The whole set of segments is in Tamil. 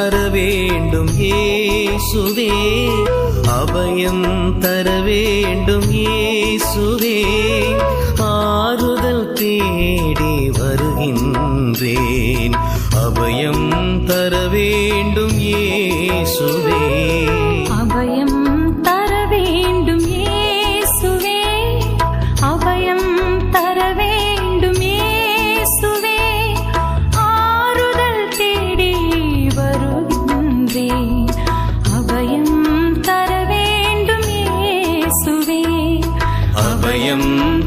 தர வேண்டும் ஏசுவே அபயம் தர வேண்டும் ஏசுவே ஆறுதல் தேடி வருகின்றேன். அபயம் தர வேண்டும் ஏசுவே സമയം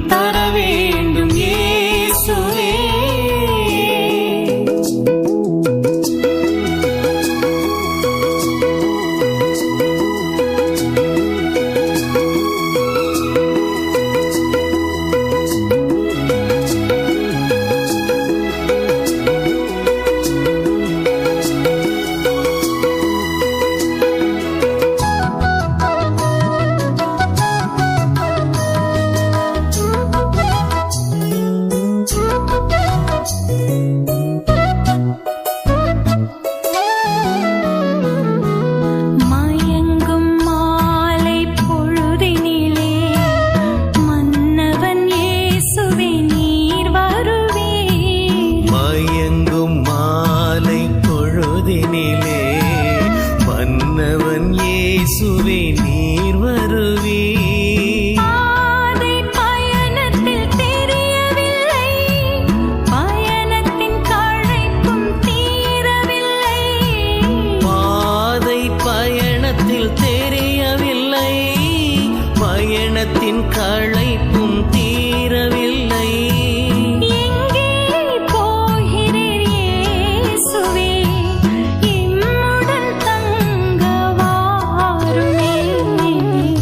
களைப்பும் தீரவில்லை.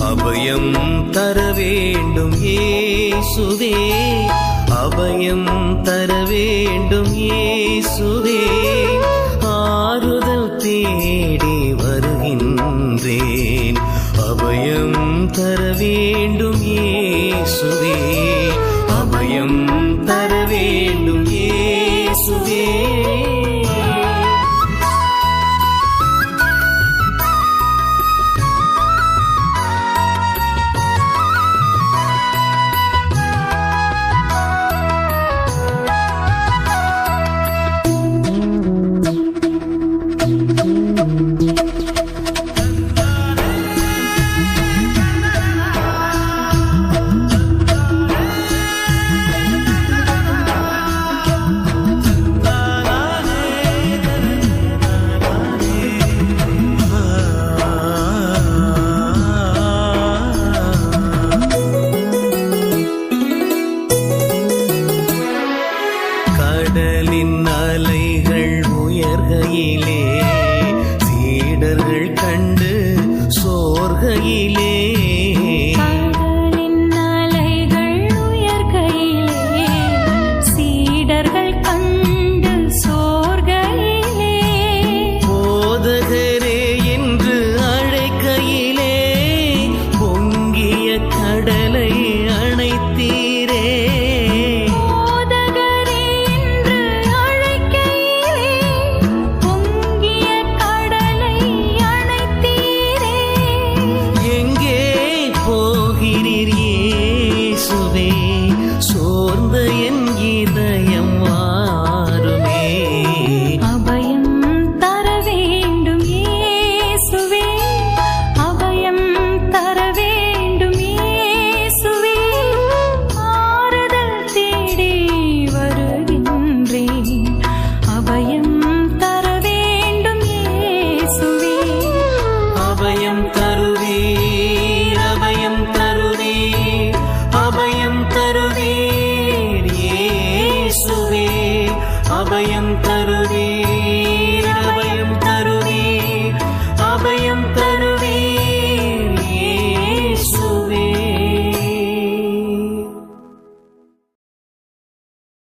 அபயம் தர வேண்டும் ஏசுவே அபயம் தர வேண்டும் ஏசுவே ஆறுதல் தேடி வருகின்றேன். தர வேண்டும் ஏசுவே. மலையிலே